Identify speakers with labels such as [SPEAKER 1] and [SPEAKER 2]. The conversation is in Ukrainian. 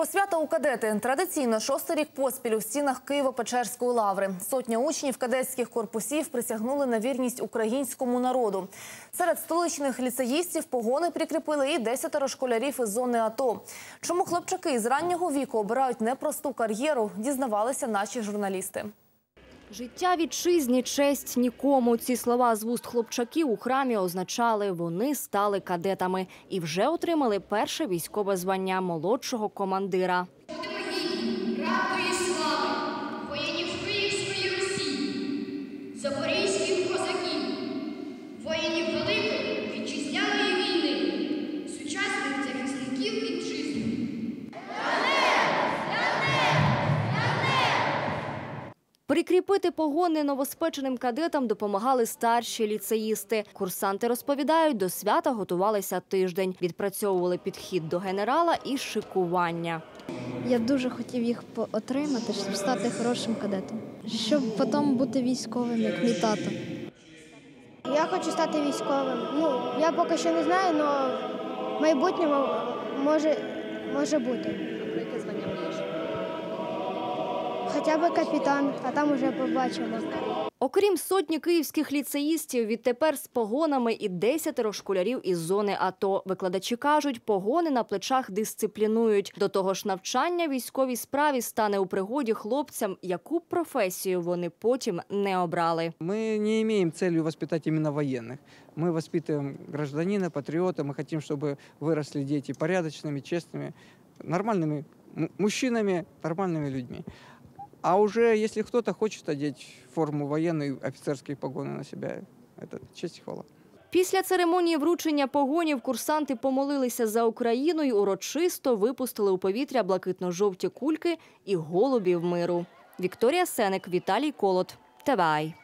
[SPEAKER 1] Посвята у кадети традиційно шостий рік поспіль у стінах Києво-Печерської лаври. Сотня учнів кадетських корпусів присягнули на вірність українському народу. Серед столичних ліцеїстів погони прикріпили і десятеро школярів із зони АТО. Чому хлопчаки з раннього віку обирають непросту кар'єру, дізнавалися наші журналісти.
[SPEAKER 2] Життя вітчизні, честь нікому. Ці слова з вуст хлопчаків у храмі означали, вони стали кадетами і вже отримали перше військове звання молодшого командира. Прикріпити погони новоспеченим кадетам допомагали старші ліцеїсти. Курсанти розповідають, до свята готувалися тиждень, відпрацьовували підхід до генерала і шикування.
[SPEAKER 3] Я дуже хотів їх отримати, щоб стати хорошим кадетом, щоб потім бути військовим, як мій тато.
[SPEAKER 4] Я хочу стати військовим. Ну, я поки що не знаю, але в майбутньому може, може бути Хоча б капітан, а там уже побачимо.
[SPEAKER 2] Окрім сотні київських ліцеїстів, відтепер з погонами і десятеро школярів із зони АТО. Викладачі кажуть, погони на плечах дисциплінують. До того ж, навчання військовій справі стане у пригоді хлопцям, яку б професію вони потім не обрали.
[SPEAKER 5] Мы не имеем целью воспитать именно военных. Мы воспитываем гражданина, патриота. Мы хотим, чтобы выросли дети порядочными, честными, нормальными м- мужчинами, нормальными людьми. А уже если кто-то хочет одеть форму военной, офицерские погоны на себя, это честь и хвала.
[SPEAKER 2] Після церемонії вручення погонів курсанти помолилися за Україну й урочисто випустили у повітря блакитно-жовті кульки і голубів миру. Вікторія Сеник, Віталій Колот. ТВАЙ.